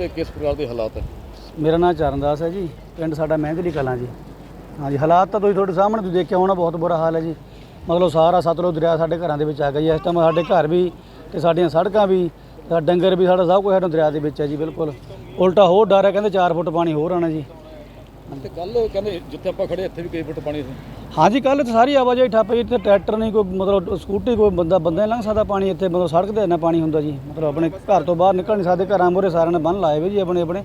ਤੇ ਕਿਸ ਪ੍ਰਕਾਰ ਦੇ ਹਾਲਾਤ ਹੈ? ਮੇਰਾ ਨਾਮ ਚਰਨਦਾਸ ਹੈ ਜੀ, ਪਿੰਡ ਸਾਡਾ ਮਹਿੰਦਲੀ ਕਲਾਂ ਜੀ। ਹਾਂਜੀ, ਹਾਲਾਤ ਤਾਂ ਤੁਸੀਂ ਤੁਹਾਡੇ ਸਾਹਮਣੇ ਤੁਸੀਂ ਦੇਖਿਆ ਹੋਣਾ, ਬਹੁਤ ਬੁਰਾ ਹਾਲ ਹੈ ਜੀ। ਮਤਲਬ ਸਾਰਾ ਸਤਲੁਜ ਦਰਿਆ ਸਾਡੇ ਘਰਾਂ ਦੇ ਵਿੱਚ ਆ ਗਿਆ ਜੀ। ਇਸ ਟਾਈਮ ਸਾਡੇ ਘਰ ਵੀ ਤੇ ਸਾਡੀਆਂ ਸੜਕਾਂ ਵੀ, ਸਾਡਾ ਡੰਗਰ ਵੀ, ਸਾਡਾ ਸਭ ਕੁਝ ਸਾਡੇ ਦਰਿਆ ਦੇ ਵਿੱਚ ਹੈ ਜੀ, ਬਿਲਕੁਲ। ਉਲਟਾ ਹੋਰ ਡਰ ਹੈ, ਕਹਿੰਦੇ 4 ਫੁੱਟ ਪਾਣੀ ਹੋਰ ਆਣਾ ਜੀ। ਤੇ ਕੱਲ ਕਹਿੰਦੇ ਜਿੱਥੇ ਆਪਾਂ ਖੜੇ ਇੱਥੇ ਵੀ ਕਈ ਫੁੱਟ ਪਾਣੀ ਸੀ। ਹਾਂਜੀ ਕੱਲ ਤੇ ਸਾਰੀ ਆਵਾਜਾਈ ਠੱਪ ਜੀ ਇੱਥੇ ਟਰੈਕਟਰ ਨਹੀਂ ਕੋਈ ਮਤਲਬ ਸਕੂਟੀ ਕੋਈ ਬੰਦਾ ਬੰਦਾ ਨਹੀਂ ਲੰਘ ਸਕਦਾ ਪਾਣੀ ਇੱਥੇ ਮਤਲਬ ਸੜਕ ਤੇ ਇੰਨਾ ਪਾਣੀ ਹੁੰਦਾ ਜੀ। ਮਤਲਬ ਆਪਣੇ ਘਰ ਤੋਂ ਬਾਹਰ ਨਿਕਲ ਨਹੀਂ ਸਕਦੇ ਘਰਾਂ ਮੂਹਰੇ ਸਾਰਿਆਂ ਨੇ ਬੰਨ ਲਾਏ ਵੇ ਜੀ ਆਪਣੇ ਆਪਣੇ।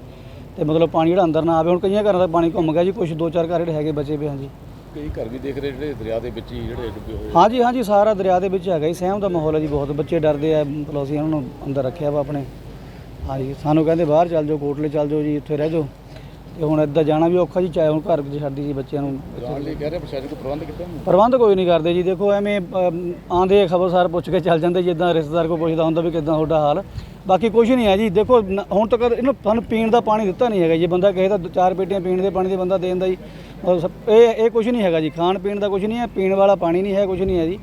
ਤੇ ਮਤਲਬ ਪਾਣੀ ਜਿਹੜਾ ਅੰਦਰ ਨਾ ਆਵੇ ਹੁਣ ਕਈਆਂ ਘਰਾਂ ਦਾ ਪਾਣੀ ਘੁੰਮ ਗਿਆ ਜੀ ਕੁਝ ਦੋ ਚਾਰ ਘਰ ਜਿਹੜੇ ਹੈਗੇ ਬਚੇ ਪਏ ਹਾਂ ਜੀ। ਕਈ ਘਰ ਵੀ ਦੇਖ ਰਹੇ ਜਿਹੜੇ ਦਰਿਆ ਦੇ ਵਿੱਚ ਹੀ ਜਿਹੜੇ ਡੁੱਬੇ ਹੋਏ ਹਾਂਜੀ ਹਾਂਜੀ ਸਾਰਾ ਦਰਿਆ ਦੇ ਵਿੱਚ ਹੈਗਾ ਜੀ ਸਹਿਮ ਦਾ ਮਾਹੌਲ ਹੈ ਜੀ ਬਹੁਤ। ਬੱਚੇ ਡਰਦੇ ਆ ਮਤਲਬ ਅਸੀਂ ਉਹਨਾਂ ਨੂੰ ਅੰਦਰ ਰੱਖਿਆ ਵਾ ਆਪਣੇ। ਹਾਂਜੀ ਸਾਨੂੰ ਕਹਿੰਦੇ ਬਾਹਰ ਚੱਲ ਜਾਓ ਕੋਟਲੇ ਚੱਲ ਜਾਓ ਜੀ ਇੱਥੇ ਰਹਿ ਜਾਓ। ਤੇ ਹੁਣ ਇੱਦਾਂ ਜਾਣਾ ਵੀ ਔਖਾ ਜੀ ਚਾਹੇ ਹੁਣ ਘਰ ਵਿੱਚ ਛੱਡੀ ਜੀ ਬੱਚਿਆਂ ਨੂੰ ਜਾਣ ਲਈ ਕਹਿ ਰਹੇ ਪ੍ਰਸ਼ਾਸਨ ਕੋ ਪ੍ਰਬੰਧ ਨਹੀਂ? ਪ੍ਰਬੰਧ ਕੋਈ ਨਹੀਂ ਕਰਦੇ ਜੀ ਦੇਖੋ ਐਵੇਂ ਅਮ, ਆਂਦੇ ਖਬਰਸਾਰ ਪੁੱਛ ਕੇ ਚੱਲ ਜਾਂਦੇ ਜਿੱਦਾਂ ਰਿਸ਼ਤੇਦਾਰ ਕੋ ਪੁੱਛਦਾ ਹੁੰਦਾ ਵੀ ਕਿਦਾਂ ਤੁਹਾਡਾ ਹਾਲ। ਬਾਕੀ ਕੁਝ ਨਹੀਂ ਹੈ ਜੀ ਦੇਖੋ ਨ- ਹੁਣ ਤੱਕ ਇਹਨੂੰ ਸਾਨੂੰ ਪੀਣ ਦਾ ਪਾਣੀ ਦਿੱਤਾ ਨਹੀਂ ਹੈਗਾ ਜੀ ਬੰਦਾ ਕਹੇ ਤਾਂ ਦੋ- ਚਾਰ ਪੇਟੀਆਂ ਪੀਣ ਦੇ ਪਾਣੀ ਦੇ ਬੰਦਾ ਦੇ ਦਿੰਦਾ ਜੀ ਸਭ- ਇਹ ਇਹ ਕੁਝ ਨਹੀਂ ਹੈਗਾ ਜੀ ਖਾਣ ਪੀਣ ਦਾ ਕੁਝ ਨਹੀਂ ਹੈ ਪੀਣ ਵਾਲਾ ਪਾਣੀ ਨਹੀਂ ਹੈ ਕੁਝ ਨਹੀਂ ਹੈ ਜੀ।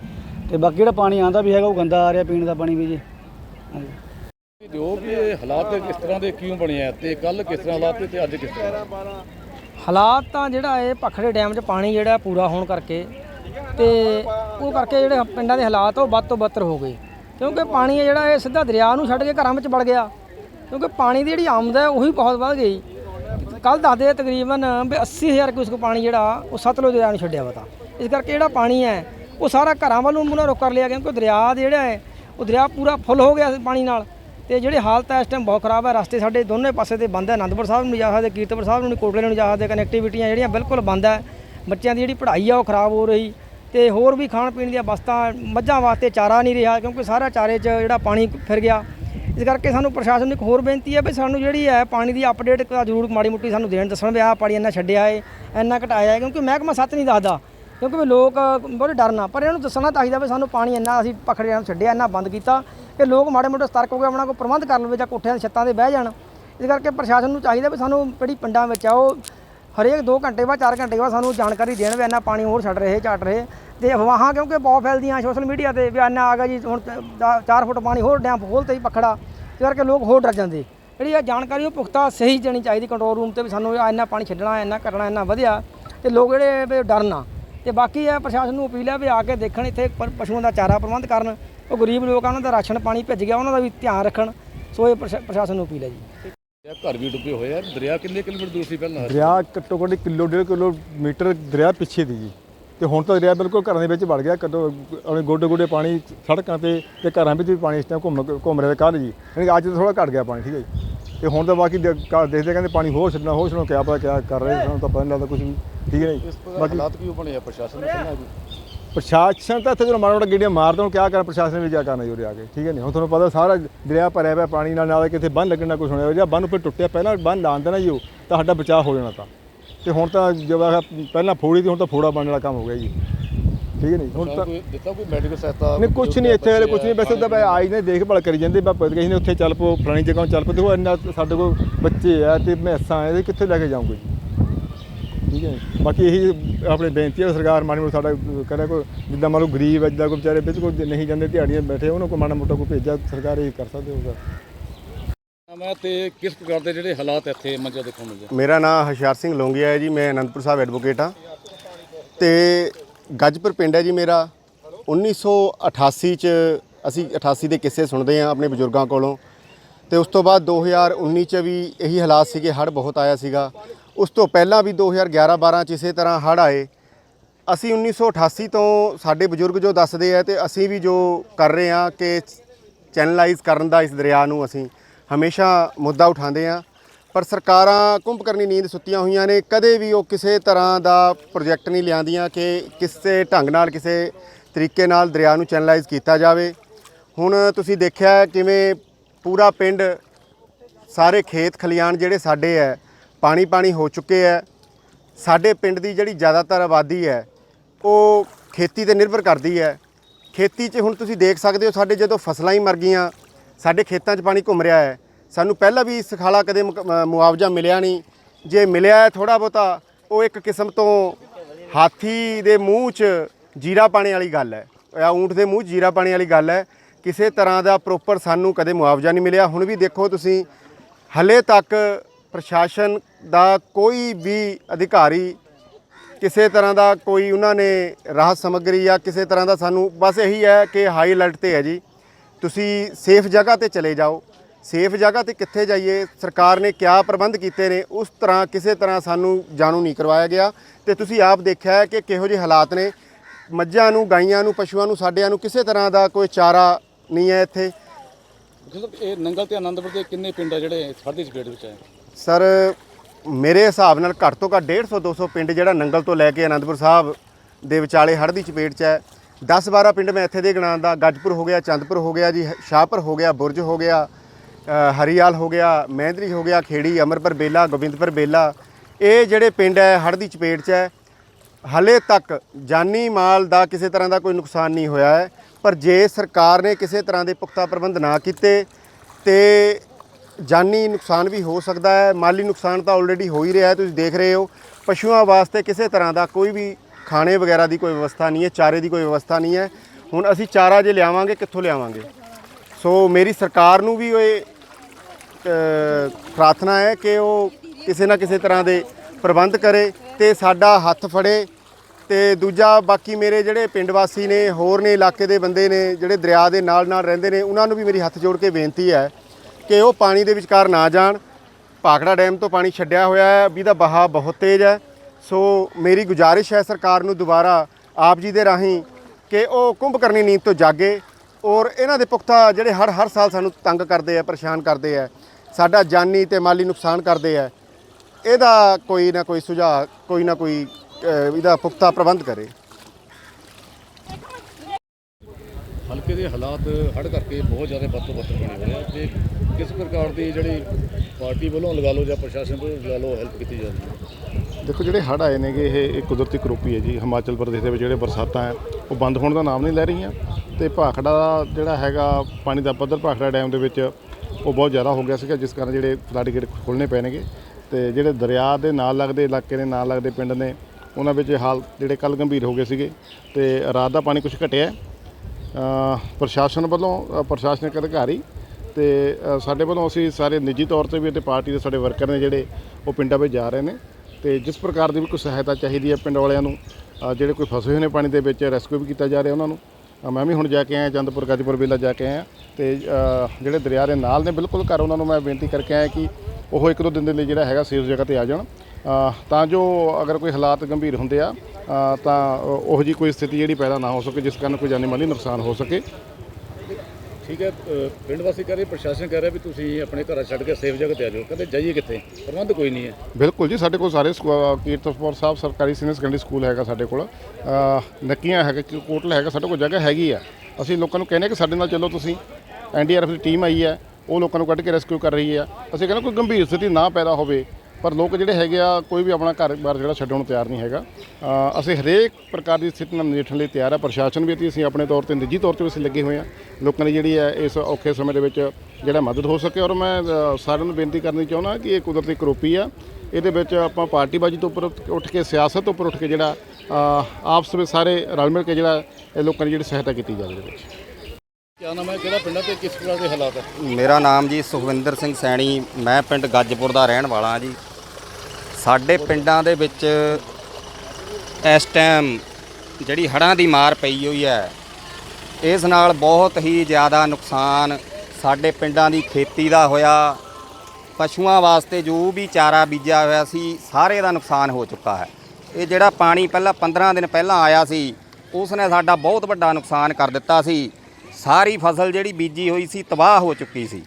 ਤੇ ਬਾਕੀ ਜਿਹੜਾ ਪਾਣੀ ਆਂਦਾ ਵੀ ਹੈਗਾ ਉਹ ਗੰਦਾ ਆ ਰਿਹਾ ਪੀਣ ਦਾ ਪਾਣੀ ਵੀ ਜੀ। ਹਾਂਜੀ। ਜੋ ਵੀ ਹਾਲਾਤ ਕਿਸ ਤਰ੍ਹਾਂ ਦੇ, ਕਿਉਂ ਬਣੇ ਤੇ ਕੱਲ ਕਿਸ ਤਰ੍ਹਾਂ ਹਾਲਾਤ ਤੇ ਅੱਜ ਕਿਸ ਤਰ੍ਹਾਂ? ਹਾਲਾਤ ਤਾਂ ਜਿਹੜਾ ਇਹ ਪਖੜੇ ਡੈਮ 'ਚ ਪਾਣੀ ਜਿਹੜਾ ਪੂਰਾ ਹੋਣ ਕਰਕੇ ਤੇ ਉਹ ਕਰਕੇ ਜਿਹੜੇ ਪਿੰਡਾਂ ਦੇ ਹਾਲਾਤ ਉਹ ਵੱਧ ਤੋਂ ਬੱਤਰ ਹੋ ਗਏ। ਕਿਉਂਕਿ ਪਾਣੀ ਹੈ ਜਿਹੜਾ ਇਹ ਸਿੱਧਾ ਦਰਿਆ ਨੂੰ ਛੱਡ ਕੇ ਘਰਾਂ ਵਿੱਚ ਵੜ ਗਿਆ। ਕਿਉਂਕਿ ਪਾਣੀ ਦੀ ਜਿਹੜੀ ਆਮਦ ਹੈ ਉਹੀ ਬਹੁਤ ਵੱਧ ਗਈ। ਕੱਲ ਦੱਸਦੇ ਤਕਰੀਬਨ ਵੀ 80000 ਕਿਊਸਕ ਪਾਣੀ ਜਿਹੜਾ ਉਹ ਸਤਲੁਜ ਦਰਿਆ ਨੂੰ ਛੱਡਿਆ ਵਾ ਤਾਂ। ਇਸ ਕਰਕੇ ਜਿਹੜਾ ਪਾਣੀ ਹੈ ਉਹ ਸਾਰਾ ਘਰਾਂ ਵੱਲੋਂ ਨੂੰ ਮੁਨਾ ਰੁਕ ਕਰ ਲਿਆ ਕਿਉਂਕਿ ਦਰਿਆ ਦੇ ਜਿਹੜਾ ਹੈ, ਉਹ ਦਰਿਆ ਪੂਰਾ ਫੁੱਲ ਹੋ ਗਿਆ ਪਾਣੀ ਨਾਲ। ਤੇ ਜਿਹੜੇ ਹਾਲਤ ਹੈ ਇਸ ਟਾਈਮ ਬਹੁਤ ਖਰਾਬ ਹੈ। ਰਸਤੇ ਸਾਡੇ ਦੋਨੇ ਪਾਸੇ ਤੇ ਬੰਦ ਹੈ। ਆਨੰਦਪੁਰ ਸਾਹਿਬ ਨੂੰ ਜਾ ਸਕਦੇ, ਕੀਰਤਪੁਰ ਸਾਹਿਬ ਨੂੰ ਨਹੀਂ, ਕੋਟਲੇ ਨੂੰ ਜਾ ਸਕਦੇ। ਕਨੈਕਟੀਵਿਟੀਆਂ ਜਿਹੜੀਆਂ ਬਿਲਕੁਲ ਬੰਦ ਹੈ। ਬੱਚਿਆਂ ਦੀ ਜਿਹੜੀ ਪੜ੍ਹਾਈ ਆ ਉਹ ਖਰਾਬ ਹੋ ਰਹੀ। ਤੇ ਹੋਰ ਵੀ ਖਾਣ ਪੀਣ ਦੀਆਂ ਵਸਤਾਂ ਮੱਝਾਂ ਵਾਸਤੇ ਚਾਰਾ ਨਹੀਂ ਰਿਹਾ ਕਿਉਂਕਿ ਸਾਰਾ ਚਾਰੇ 'ਚ ਜਿਹੜਾ ਪਾਣੀ ਫਿਰ ਗਿਆ। ਇਸ ਕਰਕੇ ਸਾਨੂੰ ਪ੍ਰਸ਼ਾਸਨ ਨੂੰ ਇੱਕ ਹੋਰ ਬੇਨਤੀ ਹੈ ਵੀ ਸਾਨੂੰ ਜਿਹੜੀ ਹੈ ਪਾਣੀ ਦੀ ਅਪਡੇਟ ਜ਼ਰੂਰ ਮਾੜੀ ਮੁੱਟੀ ਸਾਨੂੰ ਦੇਣ ਦੱਸਣ ਵੀ ਆਹ ਪਾਣੀ ਇੰਨਾ ਛੱਡਿਆ ਏ, ਇੰਨਾ ਘਟਾਇਆ ਹੈ ਕਿਉਂਕਿ ਮਹਿਕਮਾ ਸੱਤ ਨਹੀਂ ਦੱਸਦਾ। ਕਿਉਂਕਿ ਵੀ ਲੋਕ, ਬੜੇ ਡਰਨਾ ਪਰ ਇਹਨੂੰ ਦੱਸਣਾ ਚਾਹੀਦਾ ਵੀ ਸਾਨੂੰ ਪਾਣੀ ਇੰਨਾ ਅਸੀਂ ਪਖੜਿਆਂ ਨੂੰ ਛੱਡਿਆ, ਇੰਨਾ ਬੰਦ ਕੀਤਾ, ਕਿ ਲੋਕ ਮਾੜੇ ਮੋਟੇ ਸਤਰਕ ਹੋ ਕੇ ਆਪਣਾ ਕੋਈ ਪ੍ਰਬੰਧ ਕਰ ਲਵੇ ਜਾਂ ਕੋਠਿਆਂ ਦੇ ਛੱਤਾਂ ਤੇ ਬਹਿ ਜਾਣ। ਇਸ ਕਰਕੇ ਪ੍ਰਸ਼ਾਸਨ ਨੂੰ ਚਾਹੀਦਾ ਵੀ ਸਾਨੂੰ ਜਿਹੜੀ ਪਿੰਡਾਂ ਵਿੱਚ ਆ, ਉਹ ਹਰੇਕ 2 ਘੰਟੇ ਬਾਅਦ 4 ਘੰਟੇ ਬਾਅਦ ਸਾਨੂੰ ਜਾਣਕਾਰੀ ਦੇਣ ਵੀ ਇੰਨਾ ਪਾਣੀ ਹੋਰ ਛੱਡ ਰਹੇ ਛੱਡ ਰਹੇ। ਤੇ ਅਫਵਾਹਾਂ ਕਿਉਂਕਿ ਬਹੁਤ ਫੈਲਦੀਆਂ ਸੋਸ਼ਲ ਮੀਡੀਆ ਤੇ, ਵੀ ਇੰਨਾ ਆ ਗਿਆ ਜੀ, ਹੁਣ 4 ਫੁੱਟ ਪਾਣੀ ਹੋਰ ਡੈਮ ਖੋਲ ਤੇ ਹੀ ਪਖੜਾ। ਇਸ ਕਰਕੇ ਲੋਕ ਹੋਰ ਡਰ ਜਾਂਦੇ। ਜਿਹੜੀ ਆ ਜਾਣਕਾਰੀ ਉਹ ਪੁਖਤਾ ਸਹੀ ਦੇਣੀ ਚਾਹੀਦੀ ਕੰਟਰੋਲ ਰੂਮ ਤੇ ਵੀ ਸਾਨੂੰ ਇੰਨਾ ਪਾਣੀ ਛੱਡਣਾ, ਇੰਨਾ ਕਰਨਾ, ਇੰਨਾ ਵਧੀਆ। ਤੇ ਲੋਕ ਜਿਹੜੇ ਵੀ ਡਰਨਾ ਤੇ ਬਾਕੀ ਇਹ ਪ੍ਰਸ਼ਾਸਨ ਨੂੰ ਅਪੀਲ ਹੈ ਵੀ ਆ ਕੇ ਦੇਖਣ ਇੱਥੇ ਪਸ਼ੂਆਂ ਦਾ ਚਾਰਾ ਪ੍ਰਬੰਧ ਕਰਨ। ਉਹ ਗਰੀਬ ਲੋਕ ਆ ਉਹਨਾਂ ਦਾ ਰਾਸ਼ਨ ਪਾਣੀ ਭਿੱਜ ਗਿਆ ਉਹਨਾਂ ਦਾ ਵੀ ਧਿਆਨ ਰੱਖਣ। ਸੋ ਇਹ ਪ੍ਰਸ਼ਾ- ਪ੍ਰਸ਼ਾਸਨ ਨੂੰ ਅਪੀਲ ਹੈ ਜੀ। ਇਹ ਘਰ ਵੀ ਡੁੱਬੇ ਹੋਏ ਆ। ਦਰਿਆ ਕਿੰਨੇ ਕਿਲੋਮੀਟਰ ਦੂਰ ਸੀ ਪਹਿਲਾਂ? ਦਰਿਆ ਘੱਟੋ ਘੱਟ ਕਿਲੋ ਡੇਢ ਕਿਲੋਮੀਟਰ ਦਰਿਆ ਪਿੱਛੇ ਦੀ ਜੀ। ਤੇ ਹੁਣ ਤਾਂ ਦਰਿਆ ਬਿਲਕੁਲ ਘਰਾਂ ਦੇ ਵਿੱਚ ਵੜ ਗਿਆ। ਕਦੋਂ ਆਪਣੇ ਗੋਡੇ ਗੋਡੇ ਪਾਣੀ ਸੜਕਾਂ ਤੇ ਤੇ ਘਰਾਂ ਵਿੱਚ ਵੀ ਪਾਣੀ ਇਸ ਟਾਈਮ ਘੁੰਮ ਘੁੰਮ ਰਿਹਾ ਕੱਲ੍ਹ ਜੀ। ਯਾਨੀ ਅੱਜ ਤਾਂ ਥੋੜਾ ਘਟ ਗਿਆ ਪਾਣੀ ਠੀਕ ਹੈ ਜੀ। ਤੇ ਹੁਣ ਤਾਂ ਬਾਕੀ ਦੇ- ਘਰ ਦੇਖਦੇ ਕਹਿੰਦੇ ਪਾਣੀ ਹੋਰ ਛੱਡਣਾ ਹੋਰ ਛੱਡਣਾ ਕਿਆ ਪਤਾ ਕਿਆ ਕਰ ਰਹੇ ਸਾਨੂੰ ਤਾਂ ਪਤਾ ਨਹੀਂ ਲੱਗਦਾ ਕੁਝ ਵੀ ਠੀਕ ਹੈ ਇਸ ਜੀ ਬਾਕੀ ਹਾਲਾਤ ਕਿਉਂ ਬਣੇ ਆ? ਪ੍ਰਸ਼ਾਸਨ ਨੂੰ ਸੁਣਨਾ ਜੀ। ਪ੍ਰਸ਼ਾਸਨ ਤਾਂ ਇੱਥੇ ਜਦੋਂ ਮਾੜਾ ਮੋਟਾ ਗੇੜੀਆਂ ਮਾਰਦਾ ਹੁਣ ਕਿਆ ਕਰਨ ਪ੍ਰਸ਼ਾਸਨ ਵੀ ਕਿਆ ਕਰਨਾ ਜੀ ਉਰੇ ਆ ਕੇ ਠੀਕ ਹੈ ਨਹੀਂ? ਹੁਣ ਤੁਹਾਨੂੰ ਪਤਾ ਸਾਰਾ ਦਰਿਆ ਭਰਿਆ ਪਿਆ ਪਾਣੀ ਨਾਲ ਨਾਲ ਕਿਤੇ ਬੰਨ ਲੱਗਣਾ ਕੁਝ ਹੋਣਾ ਜਾਂ ਬੰਨ ਉੱਪਰ ਟੁੱਟਿਆ ਪਹਿਲਾਂ ਬੰਨ ਲਾਉਂਦਾ ਨਾ ਜੀ ਉਹ ਤਾਂ ਸਾਡਾ ਬਚਾਅ ਹੋ ਜਾਣਾ ਤਾਂ। ਤੇ ਹੁਣ ਤਾਂ ਜਦੋਂ ਆਹ ਪਹਿਲਾਂ ਫੋੜੀ ਤੇ ਹੁਣ ਤਾਂ ਫੋੜਾ ਬਣਨ ਵਾਲਾ ਕੰਮ ਹੋ ਗਿਆ ਜੀ। ਠੀਕ ਹੈ ਨਹੀਂ? ਹੁਣ ਤਾਂ ਕੋਈ ਦਿੱਤਾ ਕੋਈ ਮੈਡੀਕਲ ਸਹਾਇਤਾ ਨਹੀਂ ਕੁਝ ਨਹੀਂ ਇੱਥੇ ਵਾਲੇ ਕੁਝ ਨਹੀਂ ਵੈਸੇ ਤਾਂ ਬਈ ਆਈ ਨੇ ਦੇਖਭਾਲ ਕਰੀ ਜਾਂਦੇ ਬਾ ਕਿਸੇ ਨੇ ਉੱਥੇ ਚੱਲ ਪੋ ਫਲਾਣੀ ਜਗ੍ਹਾ ਚੱਲ ਪੋ ਦੇਖੋ ਇੰਨਾ ਸਾਡੇ ਕੋਲ ਬੱਚੇ ਆ ਤੇ ਮੈਸਾਂ ਆ ਇਹ ਕਿੱਥੇ ਲੈ ਕੇ ਜਾਊਂਗੇ? ਜੀ ਠੀਕ ਹੈ ਬਾਕੀ ਇਹੀ ਆਪਣੇ ਬੇਨਤੀ ਹੈ ਸਰਕਾਰ ਮਾੜੀ ਮੋਟੀ ਸਾਡਾ ਕਰੇ ਕੋਈ ਜਿੱਦਾਂ ਮੰਨ ਲਓ ਗਰੀਬ ਹੈ ਜਿੱਦਾਂ ਕੋਈ ਵਿਚਾਰੇ ਬਿਲਕੁਲ ਨਹੀਂ ਜਾਂਦੇ ਦਿਹਾੜੀਆਂ ਬੈਠੇ ਉਹਨਾਂ ਕੋਲ ਮਾੜਾ ਮੋਟਾ ਕੋਈ ਭੇਜਾ ਸਰਕਾਰ ਇਹ ਕਰ ਸਕਦੇ ਹੋਊਗਾ। ਮੈਂ ਤੇ ਕਿਸ ਪ੍ਰਕਾਰ ਦੇ ਜਿਹੜੇ ਹਾਲਾਤ ਇੱਥੇ ਮੰਜਾ ਦੇਖਣ ਨੂੰ ਮਿਲਦੇ ਮੇਰਾ ਨਾਮ ਹਸ਼ਿਆਰ ਸਿੰਘ ਲੋਂਗੀਆ ਹੈ ਜੀ ਮੈਂ ਅਨੰਦਪੁਰ ਸਾਹਿਬ ਐਡਵੋਕੇਟ ਹਾਂ। ਤੇ ਗੱਜਪੁਰ ਪਿੰਡ ਹੈ ਜੀ ਮੇਰਾ। 1988 ਚ ਅਸੀਂ 88 ਦੇ ਕਿੱਸੇ ਸੁਣਦੇ ਹਾਂ ਆਪਣੇ ਬਜ਼ੁਰਗਾਂ ਕੋਲੋਂ। ਤੇ ਉਸ ਤੋਂ ਬਾਅਦ 2019 ਚ ਵੀ ਇਹੀ ਹਾਲਾਤ ਸੀਗੇ, ਹੜ੍ਹ ਬਹੁਤ ਆਇਆ ਸੀਗਾ। ਉਸ ਤੋਂ ਪਹਿਲਾਂ ਵੀ 2011 12 ਚ ਇਸੇ ਤਰ੍ਹਾਂ ਹੜ੍ਹ ਆਏ। ਅਸੀਂ 1988 ਤੋਂ ਸਾਡੇ ਬਜ਼ੁਰਗ ਜੋ ਦੱਸਦੇ ਆ ਤੇ ਅਸੀਂ ਵੀ ਜੋ ਕਰ ਰਹੇ ਹਾਂ ਕਿ ਚੈਨਲਾਈਜ਼ ਕਰਨ ਦਾ ਇਸ ਦਰਿਆ ਨੂੰ ਅਸੀਂ ਹਮੇਸ਼ਾ ਮੁੱਦਾ ਉਠਾਉਂਦੇ ਆ ਪਰ ਸਰਕਾਰਾਂ ਕੁੰਭਕਰਨੀ ਨੀਂਦ ਸੁੱਤੀਆਂ ਹੋਈਆਂ ਨੇ, ਕਦੇ ਵੀ ਉਹ ਕਿਸੇ ਤਰ੍ਹਾਂ ਦਾ ਪ੍ਰੋਜੈਕਟ ਨਹੀਂ ਲਿਆਂਦੀਆਂ ਕਿ ਕਿਸੇ ਢੰਗ ਨਾਲ, ਕਿਸੇ ਤਰੀਕੇ ਨਾਲ ਦਰਿਆ ਨੂੰ ਚੈਨਲਾਈਜ਼ ਕੀਤਾ ਜਾਵੇ। ਹੁਣ ਤੁਸੀਂ ਦੇਖਿਆ ਕਿਵੇਂ ਪੂਰਾ ਪਿੰਡ, ਸਾਰੇ ਖੇਤ ਖਲਿਆਣ ਜਿਹੜੇ ਸਾਡੇ ਹੈ ਪਾਣੀ ਪਾਣੀ ਹੋ ਚੁੱਕੇ ਹੈ। ਸਾਡੇ ਪਿੰਡ ਦੀ ਜਿਹੜੀ ਜ਼ਿਆਦਾਤਰ ਆਬਾਦੀ ਹੈ, ਉਹ ਖੇਤੀ ਤੇ ਨਿਰਭਰ ਕਰਦੀ ਹੈ। ਖੇਤੀ 'ਚ ਹੁਣ ਤੁਸੀਂ ਦੇਖ ਸਕਦੇ ਹੋ, ਸਾਡੇ ਜਦੋਂ ਫਸਲਾਂ ਹੀ ਮਰ ਗਈਆਂ, ਸਾਡੇ ਖੇਤਾਂ 'ਚ ਪਾਣੀ ਘੁੰਮ ਰਿਹਾ ਹੈ। ਸਾਨੂੰ ਪਹਿਲਾਂ ਵੀ ਇਸ ਕਦੇ ਮੁਕ- ਮੁਆਵਜ਼ਾ ਮਿਲਿਆ ਨਹੀਂ। ਜੇ ਮਿਲਿਆ ਹੈ ਥੋੜਾ ਬਹੁਤਾ, ਉਹ ਇੱਕ ਕਿਸਮ ਤੋਂ ਹਾਥੀ ਦੇ ਮੂੰਹ 'ਚ ਜੀਰਾ ਪਾਣੇ ਵਾਲੀ ਗੱਲ ਹੈ। ਜਾਂ ਊਂਠ ਦੇ ਮੂੰਹ 'ਚ ਜੀਰਾ ਪਾਣੇ ਵਾਲੀ ਗੱਲ ਹੈ। ਕਿਸੇ ਤਰ੍ਹਾਂ ਦਾ ਪ੍ਰੋਪਰ ਸਾਨੂੰ ਕਦੇ ਮੁਆਵਜ਼ਾ ਨਹੀਂ ਮਿਲਿਆ। ਹੁਣ ਵੀ ਦੇਖੋ ਤੁਸੀਂ, ਹਲੇ ਤੱਕ ਪ੍ਰਸ਼ਾਸਨ ਦਾ ਕੋਈ ਵੀ ਅਧਿਕਾਰੀ ਕਿਸੇ ਤਰ੍ਹਾਂ ਦਾ ਕੋਈ ਉਹਨਾਂ ਨੇ ਰਾਹਤ ਸਮੱਗਰੀ ਜਾਂ ਕਿਸੇ ਤਰ੍ਹਾਂ ਦਾ ਸਾਨੂੰ, ਬਸ ਇਹੀ ਹੈ ਕਿ ਹਾਈ ਅਲਰਟ ਤੇ ਹੈ ਜੀ। ਤੁਸੀਂ ਸੇਫ ਜਗ੍ਹਾ ਤੇ ਚਲੇ ਜਾਓ। ਸੇਫ ਜਗ੍ਹਾ ਤੇ ਕਿੱਥੇ ਜਾਈਏ ਸਰਕਾਰ ਨੇ ਕਿਆ ਪ੍ਰਬੰਧ ਕੀਤੇ ਨੇ ਉਸ ਤਰ੍ਹਾਂ ਕਿਸੇ ਤਰ੍ਹਾਂ ਸਾਨੂੰ ਜਾਣੂ ਨਹੀਂ ਕਰਵਾਇਆ ਗਿਆ। ਤੇ ਤੁਸੀਂ ਆਪ ਦੇਖਿਆ ਹੈ ਕਿ ਕਿਹੋ ਜਿਹੇ ਹਾਲਾਤ ਨੇ। ਮੱਝਾਂ ਨੂੰ ਗਾਈਆਂ ਨੂੰ ਪਸ਼ੂਆਂ ਨੂੰ ਸਾਡਿਆਂ ਨੂੰ ਕਿਸੇ ਤਰ੍ਹਾਂ ਦਾ ਕੋਈ ਚਾਰਾ ਨਹੀਂ ਹੈ ਇੱਥੇ। ਮਤਲਬ ਇਹ ਨੰਗਲ ਤੇ ਆਨੰਦਪੁਰ ਦੇ ਕਿੰਨੇ ਪਿੰਡ ਆ ਜਿਹੜੇ ਸਾਡੀ ਚਪੇਟ ਵਿੱਚ ਆਏ? ਸਰ ਮੇਰੇ ਹਿਸਾਬ ਨਾਲ ਘੱਟ ਤੋਂ ਘੱਟ 150 200 ਪਿੰਡ ਜਿਹੜਾ ਨੰਗਲ ਤੋਂ ਲੈ ਕੇ ਅਨੰਦਪੁਰ ਸਾਹਿਬ ਦੇ ਵਿਚਾਲੇ ਹੜ੍ਹ ਦੀ ਚਪੇਟ 'ਚ ਹੈ। 10 12 ਪਿੰਡ ਮੈਂ ਇੱਥੇ ਦੇ ਗਿਣਾਉਂਦਾ ਗੱਜਪੁਰ ਹੋ ਗਿਆ ਚੰਦਪੁਰ ਹੋ ਗਿਆ ਜੀ ਸ਼ਾਹਪੁਰ ਹੋ ਗਿਆ ਬੁਰਜ ਹੋ ਗਿਆ ਹਰੀਆਲ ਹੋ ਗਿਆ, ਮਹਿੰਦਰੀ ਹੋ ਗਿਆ, ਖੇੜੀ, ਅਮਰਪੁਰ ਬੇਲਾ, ਗੋਬਿੰਦਪੁਰ ਬੇਲਾ। ਇਹ ਜਿਹੜੇ ਪਿੰਡ ਹੈ, ਹੜ੍ਹ ਦੀ ਚਪੇਟ 'ਚ ਹੈ। ਹਲੇ ਤੱਕ ਜਾਨੀ ਮਾਲ ਦਾ ਕਿਸੇ ਤਰ੍ਹਾਂ ਦਾ ਕੋਈ ਨੁਕਸਾਨ ਨਹੀਂ ਹੋਇਆ ਹੈ। ਪਰ ਜੇ ਸਰਕਾਰ ਨੇ ਕਿਸੇ ਤਰ੍ਹਾਂ ਦੇ ਪੁਖਤਾ ਪ੍ਰਬੰਧ ਨਾ ਕੀਤੇ, ਤੇ ਜਾਨੀ ਨੁਕਸਾਨ ਵੀ ਹੋ ਸਕਦਾ ਹੈ। ਮਾਲੀ ਨੁਕਸਾਨ ਤਾਂ ਆਲਰੇਡੀ ਹੋ ਹੀ ਰਿਹਾ ਹੈ, ਤੁਸੀਂ ਦੇਖ ਰਹੇ ਹੋ। ਪਸ਼ੂਆਂ ਵਾਸਤੇ ਕਿਸੇ ਤਰ੍ਹਾਂ ਦਾ ਕੋਈ ਵੀ ਖਾਣੇ ਵਗੈਰਾ ਦੀ ਕੋਈ ਵਿਵਸਥਾ ਨਹੀਂ ਹੈ, ਚਾਰੇ ਦੀ ਕੋਈ ਵਿਵਸਥਾ ਨਹੀਂ ਹੈ। ਹੁਣ ਅਸੀਂ ਚਾਰਾ ਜੇ ਲਿਆਵਾਂਗੇ, ਕਿੱਥੋਂ ਲਿਆਵਾਂਗੇ? ਸੋ ਮੇਰੀ ਸਰਕਾਰ ਨੂੰ ਵੀ ਇਹ ਪ੍ਰਾਰਥਨਾ ਹੈ ਕਿ ਉਹ ਕਿਸੇ ਨਾ ਕਿਸੇ ਤਰ੍ਹਾਂ ਦੇ ਪ੍ਰਬੰਧ ਕਰੇ ਤੇ ਸਾਡਾ ਹੱਥ ਫੜੇ ਤੇ ਦੂਜਾ ਬਾਕੀ ਮੇਰੇ ਜਿਹੜੇ ਪਿੰਡ ਵਾਸੀ ਨੇ, ਹੋਰ ਨੇ, ਇਲਾਕੇ ਦੇ ਬੰਦੇ ਨੇ, ਜਿਹੜੇ ਦਰਿਆ ਦੇ ਨਾਲ ਨਾਲ ਰਹਿੰਦੇ ਨੇ, ਉਹਨਾਂ ਨੂੰ ਵੀ ਮੇਰੀ ਹੱਥ ਜੋੜ ਕੇ ਬੇਨਤੀ ਹੈ ਕਿ ਉਹ ਪਾਣੀ ਦੇ ਵਿਚਕਾਰ ਨਾ ਜਾਣ। ਭਾਖੜਾ ਡੈਮ ਤੋਂ ਪਾਣੀ ਛੱਡਿਆ ਹੋਇਆ ਹੈ ਵੀ ਦਾ ਬਹਾਅ ਬਹੁਤ ਤੇਜ਼ ਹੈ। ਸੋ ਮੇਰੀ ਗੁਜ਼ਾਰਿਸ਼ ਹੈ ਸਰਕਾਰ ਨੂੰ ਦੁਬਾਰਾ ਆਪ ਜੀ ਦੇ ਰਾਹੀਂ ਕਿ ਉਹ ਕੁੰਭਕਰਨੀ ਨੀਂਦ ਤੋਂ ਜਾਗੇ। ਔਰ ਇਹਨਾਂ ਦੇ ਪੁਖਤਾ ਜਿਹੜੇ ਹਰ ਹਰ ਸਾਲ ਸਾਨੂੰ ਤੰਗ ਕਰਦੇ ਆ ਪਰੇਸ਼ਾਨ ਕਰਦੇ ਆ ਸਾਡਾ ਜਾਨੀ ਤੇ ਮਾਲੀ ਨੁਕਸਾਨ ਕਰਦੇ ਆ ਇਹਦਾ ਕੋਈ ਨਾ ਕੋਈ ਸੁਝਾਅ ਕੋਈ ਨਾ ਕੋਈ ਇਹਦਾ ਪੁਖਤਾ ਪ੍ਰਬੰਧ ਕਰੇ। ਹਲਕੇ ਦੇ ਹਾਲਾਤ ਹੜ੍ਹ ਕਰਕੇ ਬਹੁਤ ਜ਼ਿਆਦਾ ਬੱਤੋ ਬੱਤਰ ਬਣੇ ਹੋਏ ਆ ਤੇ ਕਿਸ ਪ੍ਰਕਾਰ ਦੀ ਜਿਹੜੀ ਪਾਰਟੀ ਵੱਲੋਂ ਲਗਾ ਲਓ ਜਾਂ ਪ੍ਰਸ਼ਾਸਨ ਵੱਲੋਂ ਲਗਾ ਲਓ ਹੈਲਪ ਕੀਤੀ ਜਾ ਰਹੀ ਹੈ? ਦੇਖੋ ਜਿਹੜੇ ਹੜ੍ਹ ਆਏ ਨੇਗੇ ਇਹ ਇੱਕ ਕੁਦਰਤੀ ਕਰੋਪੀ ਹੈ ਜੀ। ਹਿਮਾਚਲ ਪ੍ਰਦੇਸ਼ ਦੇ ਵਿੱਚ ਜਿਹੜੇ ਬਰਸਾਤਾਂ ਹੈ ਉਹ ਬੰਦ ਹੋਣ ਦਾ ਨਾਮ ਨਹੀਂ ਲੈ ਰਹੀਆਂ। ਤੇ ਭਾਖੜਾ ਜਿਹੜਾ ਹੈਗਾ, ਪਾਣੀ ਦਾ ਪੱਧਰ ਭਾਖੜਾ ਡੈਮ ਦੇ ਵਿੱਚ ਉਹ ਬਹੁਤ ਜ਼ਿਆਦਾ ਹੋ ਗਿਆ ਸੀਗਾ, ਜਿਸ ਕਾਰਨ ਜਿਹੜੇ ਫਲੱਡ ਗੇਟ ਖੋਲ੍ਹਣੇ ਪੈ ਨੇਗੇ। ਤੇ ਜਿਹੜੇ ਦਰਿਆ ਦੇ ਨਾਲ ਲੱਗਦੇ ਇਲਾਕੇ ਦੇ ਨਾਲ ਲੱਗਦੇ ਪਿੰਡ ਨੇ, ਉਹਨਾਂ ਵਿੱਚ ਹਾਲ ਜਿਹੜੇ ਕੱਲ ਗੰਭੀਰ ਹੋ ਗਏ ਸੀਗੇ। ਤੇ ਰਾਤ ਦਾ ਪਾਣੀ ਕੁਝ ਘਟਿਆ। ਪ੍ਰਸ਼ਾਸਨ ਵੱਲੋਂ ਪ੍ਰਸ਼ਾਸਨਿਕ ਅਧਿਕਾਰੀ ਤੇ ਸਾਡੇ ਵੱਲੋਂ ਅਸੀਂ ਸਾਰੇ ਨਿੱਜੀ ਤੌਰ ਤੇ ਵੀ ਅਤੇ ਪਾਰਟੀ ਦੇ ਸਾਡੇ ਵਰਕਰ ਨੇ ਜਿਹੜੇ ਉਹ ਪਿੰਡਾਂ ਵਿੱਚ ਜਾ ਰਹੇ ਨੇ। ਤੇ ਜਿਸ ਪ੍ਰਕਾਰ ਦੀ ਵੀ ਕੋਈ ਸਹਾਇਤਾ ਚਾਹੀਦੀ ਹੈ ਪਿੰਡ ਵਾਲਿਆਂ ਨੂੰ ਜਿਹੜੇ ਕੋਈ ਫਸੇ ਹੋਏ ਨੇ ਪਾਣੀ ਦੇ ਵਿੱਚ ਰੈਸਕਿਊ ਵੀ ਕੀਤਾ ਜਾ ਰਿਹਾ ਉਹਨਾਂ ਨੂੰ। ਮੈਂ ਵੀ ਹੁਣ ਜਾ ਕੇ ਆਇਆ, ਚੰਦਪੁਰ ਗੱਜਪੁਰ ਵੇਲਾ ਜਾ ਕੇ ਆਇਆ। ਤੇ ਜਿਹੜੇ ਦਰਿਆ ਦੇ ਨਾਲ ਨੇ, ਬਿਲਕੁਲ ਘਰ ਉਹਨਾਂ ਨੂੰ ਮੈਂ ਬੇਨਤੀ ਕਰਕੇ ਆਇਆ ਕਿ ਉਹ ਇੱਕ ਦੋ ਦਿਨ ਦੇ ਲਈ ਜਿਹੜਾ ਹੈਗਾ ਸੇਫ ਜਗ੍ਹਾ ਤੇ ਆ ਜਾਣ। ਤਾਂ ਜੋ ਅਗਰ ਕੋਈ ਹਾਲਾਤ ਗੰਭੀਰ ਹੁੰਦੇ ਆ ਤਾਂ ਉਹ ਜੀ ਕੋਈ ਸਥਿਤੀ ਜਿਹੜੀ ਪੈਦਾ ਨਾ ਹੋ ਸਕੇ, ਜਿਸ ਕਾਰਨ ਕੋਈ ਜਾਨੀ ਮਾਲੀ ਨੁਕਸਾਨ ਹੋ ਸਕੇ। ਠੀਕ ਹੈ ਪਿੰਡ ਵਾਸੀ ਕਹਿ ਰਹੇ ਪ੍ਰਸ਼ਾਸਨ ਕਹਿ ਰਿਹਾ ਵੀ ਤੁਸੀਂ ਆਪਣੇ ਘਰਾਂ ਛੱਡ ਕੇ ਸੇਫ ਜਗ੍ਹਾ ਤੇ ਆ ਜਾਓ। ਕਹਿੰਦੇ ਜਾਈਏ ਕਿੱਥੇ? ਪ੍ਰਬੰਧ ਕੋਈ ਨਹੀਂ ਹੈ। ਬਿਲਕੁਲ ਜੀ ਸਾਡੇ ਕੋਲ ਸਾਰੇ ਸਕੂ- ਅ, ਕੀਰਤਪੁਰ ਸਾਹਿਬ ਸਰਕਾਰੀ ਸੀਨੀਅਰ ਸੈਕੰਡਰੀ ਸਕੂਲ ਹੈਗਾ ਸਾਡੇ ਕੋਲ। ਨੱਕੀਆਂ ਹੈਗਾ ਕਿ ਕੋਟਲ ਹੈਗਾ ਸਾਡੇ ਕੋਲ ਜਗ੍ਹਾ ਹੈਗੀ ਆ। ਅਸੀਂ ਲੋਕਾਂ ਨੂੰ ਕਹਿੰਦੇ ਕਿ ਸਾਡੇ ਨਾਲ ਚੱਲੋ ਤੁਸੀਂ। ਐਨਡੀਆਰਐਫ ਦੀ ਟੀਮ ਆਈ ਹੈ ਉਹ ਲੋਕਾਂ ਨੂੰ ਕੱਢ ਕੇ ਰੈਸਕਿਊ ਕਰ ਰਹੀ ਹੈ। ਅਸੀਂ ਕਹਿੰਦੇ ਕੋਈ ਗੰਭੀਰ ਸਥਿਤੀ ਨਾ ਪੈਦਾ ਹੋਵੇ ਪਰ ਲੋਕ ਜਿਹੜੇ ਹੈਗੇ ਆ ਕੋਈ ਵੀ ਆਪਣਾ ਘਰ ਬਾਰ ਜਿਹੜਾ ਛੱਡਣ ਨੂੰ ਤਿਆਰ ਨਹੀਂ ਹੈਗਾ। ਅ, ਅਸੀਂ ਹਰੇਕ ਪ੍ਰਕਾਰ ਦੀ ਸਥਿਤੀ ਨਾਲ ਨਜਿੱਠਣ ਲਈ ਤਿਆਰ ਆ। ਪ੍ਰਸ਼ਾਸਨ ਵੀ ਅਤੇ ਅਸੀਂ ਆਪਣੇ ਤੌਰ ਤੇ ਨਿੱਜੀ ਤੌਰ ਤੇ ਵੀ ਅਸੀਂ ਲੱਗੇ ਹੋਏ ਆ। ਲੋਕਾਂ ਦੀ ਜਿਹੜੀ ਹੈ ਇਸ ਔਖੇ ਸਮੇਂ ਦੇ ਵਿੱਚ ਜਿਹੜਾ ਮਦਦ ਹੋ ਸਕੇ। ਔਰ ਮੈਂ ਸਾਰਿਆਂ ਨੂੰ ਬੇਨਤੀ ਕਰਨੀ ਚਾਹੁੰਦਾ ਕਿ ਇਹ ਕੁਦਰਤੀ ਕਰੋਪੀ ਆ। ਇਹਦੇ ਵਿੱਚ ਆਪਾਂ ਪਾਰਟੀਬਾਜ਼ੀ ਤੋਂ ਉੱਪਰ ਉੱਠ ਕੇ ਸਿਆਸਤ ਤੋਂ ਉੱਪਰ ਉੱਠ ਕੇ ਜਿਹੜਾ ਆਪਸ ਵਿੱਚ ਸਾਰੇ ਰਲ ਮਿਲ ਕੇ ਜਿਹੜਾ ਇਹ ਲੋਕਾਂ ਦੀ ਜਿਹੜੀ ਸਹਾਇਤਾ ਕੀਤੀ ਜਾਵੇ ਇਹਦੇ ਵਿੱਚ। ਕਿਆ ਨਾਮ ਹੈ? ਕਿਹੜਾ ਪਿੰਡ ਹੈ ਤੇ ਕਿਸ ਪ੍ਰਕਾਰ ਦੇ ਹਾਲਾਤ ਹੈ? ਮੇਰਾ ਨਾਮ ਜੀ ਸੁਖਵਿੰਦਰ ਸਿੰਘ ਸੈਣੀ। ਮੈਂ ਪਿੰਡ ਗੱਜਪੁਰ ਦਾ ਰਹਿਣ ਵਾਲਾ ਜੀ। ਸਾਡੇ ਪਿੰਡਾਂ ਦੇ ਵਿੱਚ ਇਸ ਟਾਈਮ ਜਿਹੜੀ ਹੜ੍ਹਾਂ ਦੀ ਮਾਰ ਪਈ ਹੋਈ ਹੈ, ਇਸ ਨਾਲ ਬਹੁਤ ਹੀ ਜ਼ਿਆਦਾ ਨੁਕਸਾਨ ਸਾਡੇ ਪਿੰਡਾਂ ਦੀ ਖੇਤੀ ਦਾ ਹੋਇਆ। ਪਸ਼ੂਆਂ ਵਾਸਤੇ ਜੋ ਵੀ ਚਾਰਾ ਬੀਜਿਆ ਹੋਇਆ ਸੀ, ਸਾਰੇ ਦਾ ਨੁਕਸਾਨ ਹੋ ਚੁੱਕਾ ਹੈ। ਇਹ ਜਿਹੜਾ ਪਾਣੀ ਪਹਿਲਾਂ 15 ਦਿਨ ਪਹਿਲਾਂ ਆਇਆ ਸੀ ਉਸ ਨੇ ਸਾਡਾ ਬਹੁਤ ਵੱਡਾ ਨੁਕਸਾਨ ਕਰ ਦਿੱਤਾ ਸੀ। ਸਾਰੀ ਫਸਲ ਜਿਹੜੀ ਬੀਜੀ ਹੋਈ ਸੀ, ਤਬਾਹ ਹੋ ਚੁੱਕੀ ਸੀ।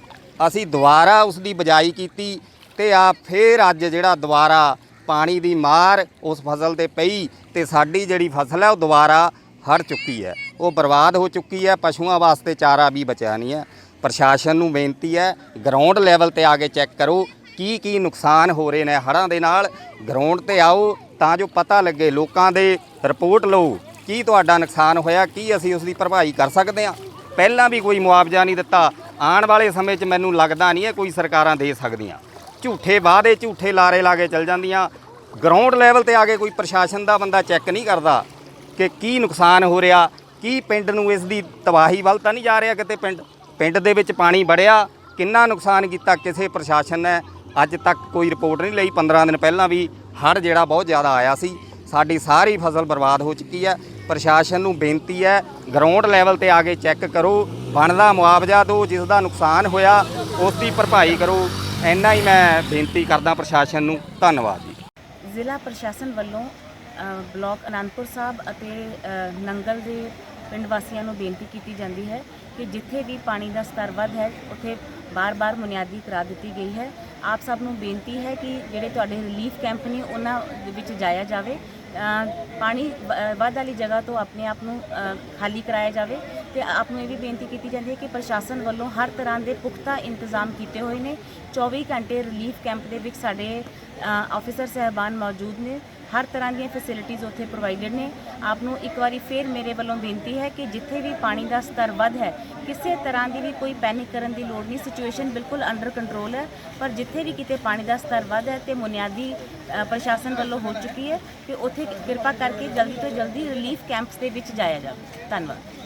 ਅਸੀਂ ਦੁਬਾਰਾ ਉਸ ਦੀ ਬਜਾਈ ਕੀਤੀ। ਤੇ ਆ ਫੇਰ ਅੱਜ ਜਿਹੜਾ ਦੁਬਾਰਾ ਪਾਣੀ ਦੀ ਮਾਰ ਉਸ ਫਸਲ ਤੇ ਪਈ ਤੇ ਸਾਡੀ ਜਿਹੜੀ ਫਸਲ ਹੈ ਉਹ ਦੁਬਾਰਾ ਹੜ ਚੁੱਕੀ ਹੈ। ਉਹ ਬਰਬਾਦ ਹੋ ਚੁੱਕੀ ਹੈ, ਪਸ਼ੂਆਂ ਵਾਸਤੇ ਚਾਰਾ ਵੀ ਬਚਿਆ ਨਹੀਂ ਹੈ। ਪ੍ਰਸ਼ਾਸਨ ਨੂੰ ਬੇਨਤੀ ਹੈ ਗਰਾਊਂਡ ਲੈਵਲ ਤੇ ਆ ਕੇ ਚੈੱਕ ਕਰੋ, ਕੀ ਕੀ ਨੁਕਸਾਨ ਹੋ ਰਹੇ ਨੇ ਹੜ੍ਹਾਂ ਦੇ ਨਾਲ। ਗਰਾਊਂਡ ਤੇ ਆਓ, ਤਾਂ ਜੋ ਪਤਾ ਲੱਗੇ, ਲੋਕਾਂ ਦੇ ਰਿਪੋਰਟ ਲਓ, ਕੀ ਤੁਹਾਡਾ ਨੁਕਸਾਨ ਹੋਇਆ, ਕੀ ਅਸੀਂ ਉਸ ਦੀ ਭਰਪਾਈ ਕਰ ਸਕਦੇ ਹਾਂ। ਪਹਿਲਾਂ ਵੀ ਕੋਈ ਮੁਆਵਜ਼ਾ ਨਹੀਂ ਦਿੱਤਾ। ਆਉਣ ਵਾਲੇ ਸਮੇਂ 'ਚ ਮੈਨੂੰ ਲੱਗਦਾ ਨਹੀਂ ਹੈ ਕੋਈ ਸਰਕਾਰਾਂ ਦੇ ਸਕਦੀਆਂ। ਝੂਠੇ ਵਾਅਦੇ, ਝੂਠੇ ਲਾਰੇ ਲਾ ਕੇ ਚੱਲ ਜਾਂਦੀਆਂ। ਗਰਾਊਂਡ ਲੈਵਲ ਤੇ ਆ ਕੇ ਕੋਈ ਪ੍ਰਸ਼ਾਸਨ ਦਾ ਬੰਦਾ ਚੈੱਕ ਨਹੀਂ ਕਰਦਾ ਕਿ ਕੀ ਨੁਕਸਾਨ ਹੋ ਰਿਹਾ, ਕੀ ਪਿੰਡ ਨੂੰ ਇਸ ਦੀ ਤਬਾਹੀ ਵੱਲ ਤਾਂ ਨਹੀਂ ਜਾ ਰਿਹਾ, ਕਿਤੇ ਪਿੰਡ ਪਿੰਡ ਦੇ ਵਿੱਚ ਪਾਣੀ ਵੜਿਆ, ਕਿੰਨਾ ਨੁਕਸਾਨ ਕੀਤਾ ਕਿਸੇ ਪ੍ਰਸ਼ਾਸਨ ਨੇ। ਅੱਜ ਤੱਕ ਕੋਈ ਰਿਪੋਰਟ ਨਹੀਂ ਲਈ 15 ਦਿਨ ਪਹਿਲਾਂ ਵੀ ਹੜ੍ਹ ਜਿਹੜਾ ਬਹੁਤ ਜ਼ਿਆਦਾ ਆਇਆ ਸੀ। ਸਾਡੀ ਸਾਰੀ ਫਸਲ ਬਰਬਾਦ ਹੋ ਚੁੱਕੀ ਹੈ। ਪ੍ਰਸ਼ਾਸਨ ਨੂੰ ਬੇਨਤੀ ਹੈ ਗਰਾਊਂਡ ਲੈਵਲ ਤੇ ਆ ਕੇ ਚੈੱਕ ਕਰੋ। ਬਣਦਾ ਮੁਆਵਜ਼ਾ ਦਿਓ, ਜਿਸ ਦਾ ਨੁਕਸਾਨ ਹੋਇਆ, ਉਸ ਦੀ ਭਰਪਾਈ ਕਰੋ। ਇੰਨਾ ਹੀ ਮੈਂ ਬੇਨਤੀ ਕਰਦਾ ਪ੍ਰਸ਼ਾਸਨ ਨੂੰ। ਧੰਨਵਾਦ ਜੀ। ਜ਼ਿਲ੍ਹਾ ਪ੍ਰਸ਼ਾਸਨ ਵੱਲੋਂ ਅ, ਬਲਾਕ ਅਨੰਦਪੁਰ ਸਾਹਿਬ ਅਤੇ ਅ, ਨੰਗਲ ਦੇ ਪਿੰਡ ਵਾਸੀਆਂ ਨੂੰ ਬੇਨਤੀ ਕੀਤੀ ਜਾਂਦੀ ਹੈ ਕਿ ਜਿੱਥੇ ਵੀ ਪਾਣੀ ਦਾ ਸਤਰ ਵੱਧ ਹੈ ਉੱਥੇ ਬਾਰ-ਬਾਰ ਬੁਨਿਆਦੀ ਕਰਾ ਦਿੱਤੀ ਗਈ ਹੈ। ਆਪ ਸਭ ਨੂੰ ਬੇਨਤੀ ਹੈ ਕਿ ਜਿਹੜੇ ਤੁਹਾਡੇ ਰਿਲੀਫ ਕੈਂਪ ਨੇ ਉਹਨਾਂ ਦੇ ਵਿੱਚ ਜਾਇਆ ਜਾਵੇ। ਪਾਣੀ ਵੱਧ ਵਾਲੀ ਜਗ੍ਹਾ ਤੋਂ ਆਪਣੇ ਆਪ ਨੂੰ ਖਾਲੀ ਕਰਾਇਆ ਜਾਵੇ ਤੇ ਆਪ ਨੂੰ ਇਹ ਵੀ ਬੇਨਤੀ ਕੀਤੀ ਜਾਂਦੀ ਹੈ ਕਿ ਪ੍ਰਸ਼ਾਸਨ ਵੱਲੋਂ ਹਰ ਤਰ੍ਹਾਂ ਦੇ ਪੁਖਤਾ ਇੰਤਜ਼ਾਮ ਕੀਤੇ ਹੋਏ ਨੇ। 24 ਘੰਟੇ ਰਿਲੀਫ ਕੈਂਪ ਦੇ ਵਿੱਚ ਸਾਡੇ ਆਫੀਸਰ ਸਹਿਬਾਨ ਮੌਜੂਦ ਨੇ। ਹਰ ਤਰ੍ਹਾਂ ਦੀਆਂ ਫੈਸਿਲਿਟੀਆਂ ਉੱਥੇ ਪ੍ਰੋਵਾਈਡਡ ਨੇ। ਆਪ ਨੂੰ ਇੱਕ ਵਾਰੀ ਫੇਰ ਮੇਰੇ ਵੱਲੋਂ ਬੇਨਤੀ ਹੈ ਕਿ ਜਿੱਥੇ ਵੀ ਪਾਣੀ ਦਾ ਸਤਰ ਵੱਧ ਹੈ, ਕਿਸੇ ਤਰ੍ਹਾਂ ਦੀ ਵੀ ਕੋਈ ਪੈਨਿਕ ਕਰਨ ਦੀ ਲੋੜ ਨਹੀਂ। ਸਿਚੁਏਸ਼ਨ ਬਿਲਕੁਲ ਅੰਡਰ ਕੰਟਰੋਲ ਹੈ, ਪਰ ਜਿੱਥੇ ਵੀ ਕਿਤੇ ਪਾਣੀ ਦਾ ਸਤਰ ਵੱਧ ਹੈ ਤੇ ਬੁਨਿਆਦੀ ਪ੍ਰਸ਼ਾਸਨ ਵੱਲੋਂ ਹੋ ਚੁੱਕੀ ਹੈ ਕਿ ਉੱਥੇ ਕਿਰਪਾ ਕਰਕੇ ਜਲਦੀ ਤੋਂ ਜਲਦੀ ਰਿਲੀਫ ਕੈਂਪਸ ਦੇ ਵਿੱਚ ਜਾਇਆ ਜਾਵੇ। ਧੰਨਵਾਦ।